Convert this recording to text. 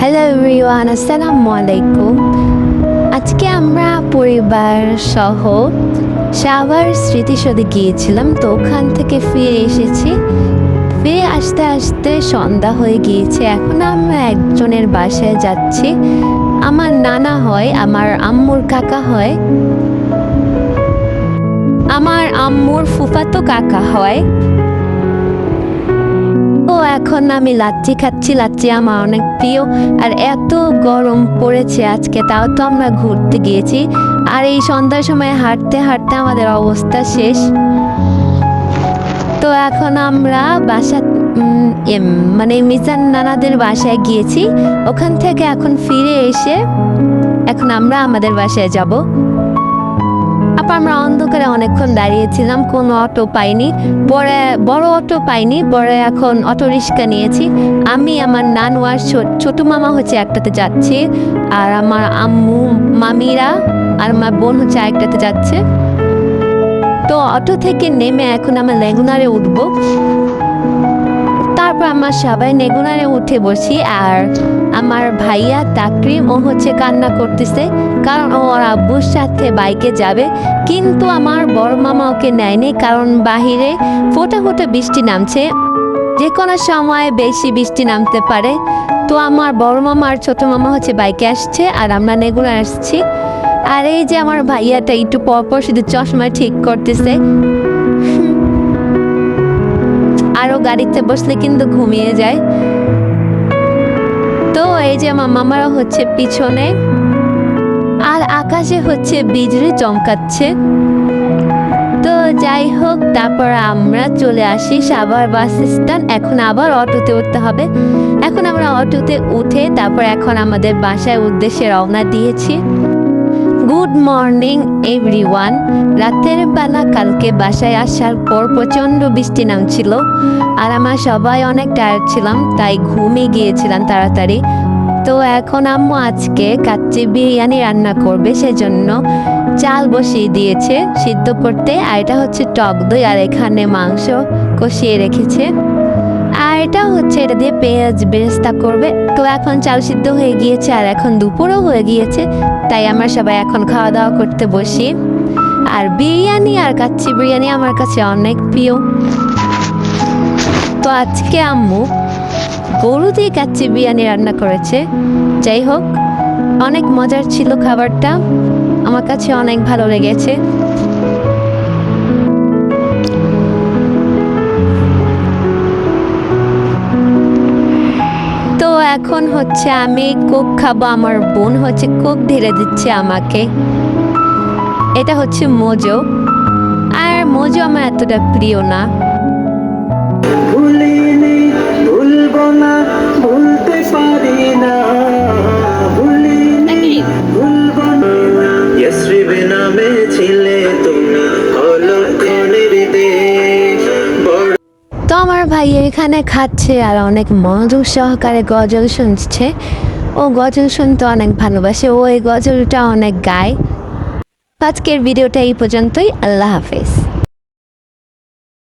Hello everyone আসসালামু আলাইকুম আজকে আমরা পরিবার সহ সাভার স্মৃতিসৌধে গিয়েছিলাম, তো ওখান থেকে ফিরে এসেছি। ফিরে আসতে আসতে সন্ধ্যা হয়ে গিয়েছে। এখন আমরা একজনের বাসায় যাচ্ছি। আমার নানা হয়, আমার আম্মুর কাকা হয়। আমার আম্মুর ফুফাতো কাকা হয়। এখন আমি লাচ্ছি খাচ্ছি, লাচ্ছি আমার অনেক প্রিয়। আর এত গরম পড়েছে আজকে, তাও তো আমরা ঘুরতে গিয়েছি। আর এই সন্ধ্যার সময় হাঁটতে হাঁটতে আমাদের অবস্থা শেষ। তো এখন আমরা বাসা মানে মিজান নানাদের বাসায় গিয়েছি। ওখান থেকে এখন ফিরে এসে এখন আমরা আমাদের বাসায় যাব। আপা আমরা অন্ধকারে অনেকক্ষণ দাঁড়িয়েছিলাম, কোনো অটো পাইনি। পরে বড় অটো পাইনি, পরে এখন অটো রিক্সা নিয়েছি। আমি, আমার নানু আর ছো- ছোট মামা হচ্ছে একটাতে যাচ্ছি, আর আমার আম্মু, মামিরা, আর আমার বোন হচ্ছে একটাতে যাচ্ছে। তো অটো থেকে নেমে এখন আমার লেগুনারে উঠবো। তারপর আমরা সবাই নেগুনারে উঠে বসি আর আমার ভাইয়া তাকরিম, ও হচ্ছে কান্না করতেছে কারণ ও ওর আব্বুর সাথে বাইকে যাবে। কিন্তু আমার বড় মামা ওকে নেয়নি কারণ বাহিরে ফোটা ফোটা বৃষ্টি নামছে। যে কোনো সময় বেশি বৃষ্টি নামতে পারে। তো আমার বড় মামা আর ছোট মামা হচ্ছে বাইকে আসছে আর আমরা নেগুনা আসছি। আর এই যে আমার ভাইয়াটা একটু পরপর শুধু চশমা ঠিক করতেছে। আরও গাড়িতে বসলে কিন্তু ঘুমিয়ে যায়। তো এই যে আমার মামারা হচ্ছে পিছনে, আর আকাশে হচ্ছে বিজলি চমকাচ্ছে। তো যাই হোক, তারপর আমরা চলে আসি সাভার বাস স্ট্যান্ড। এখন আবার অটোতে উঠতে হবে। এখন আমরা অটোতে উঠে তারপর এখন আমাদের বাসায় উদ্দেশ্যে রওনা দিয়েছি। গুড মর্নিং এভরিওয়ান রাতের বেলা কালকে বাসায় আসার পর প্রচণ্ড বৃষ্টি নামছিল, আর আমরা সবাই অনেক টায়ার্ড ছিলাম, তাই ঘুমিয়ে গিয়েছিলাম তাড়াতাড়ি। তো এখন আম্মু আজকে কাচ্চি বিরিয়ানি রান্না করবে, সেজন্য চাল বসিয়ে দিয়েছে সিদ্ধ করতে, আর এটা হচ্ছে টক দই, আর এখানে মাংস কষিয়ে রেখেছে। এটা হচ্ছে এটা দিয়ে পেঁয়াজ বেরেস্তা করবে। তো এখন চাল সিদ্ধ হয়ে গিয়েছে আর এখন দুপুরও হয়ে গিয়েছে। তাই আমরা সবাই এখন খাওয়া দাওয়া করতে বসি। আর বিরিয়ানি আর কাচ্চি বিরিয়ানি আমার কাছে অনেক প্রিয়। তো আজকে আম্মু গরু দিয়ে কাচ্চি বিরিয়ানি রান্না করেছে। যাই হোক, অনেক মজার ছিল খাবারটা। আমার কাছে অনেক ভালো লেগেছে। এখন হচ্ছে আমি কোক খাব, আমার বোন হচ্ছে কোক ধীরে দিচ্ছে আমাকে। এটা হচ্ছে মোজো। আর মোজো আমার এতটা প্রিয় না। ভাই এখানে খাচ্ছে আর অনেক মনোযোগ সহকারে গজল শুনছে। ও গজল শুনতে অনেক ভালোবাসে। ও এই গজলটা অনেক গায়। আজকের ভিডিওটা এই পর্যন্তই। আল্লাহ হাফেজ।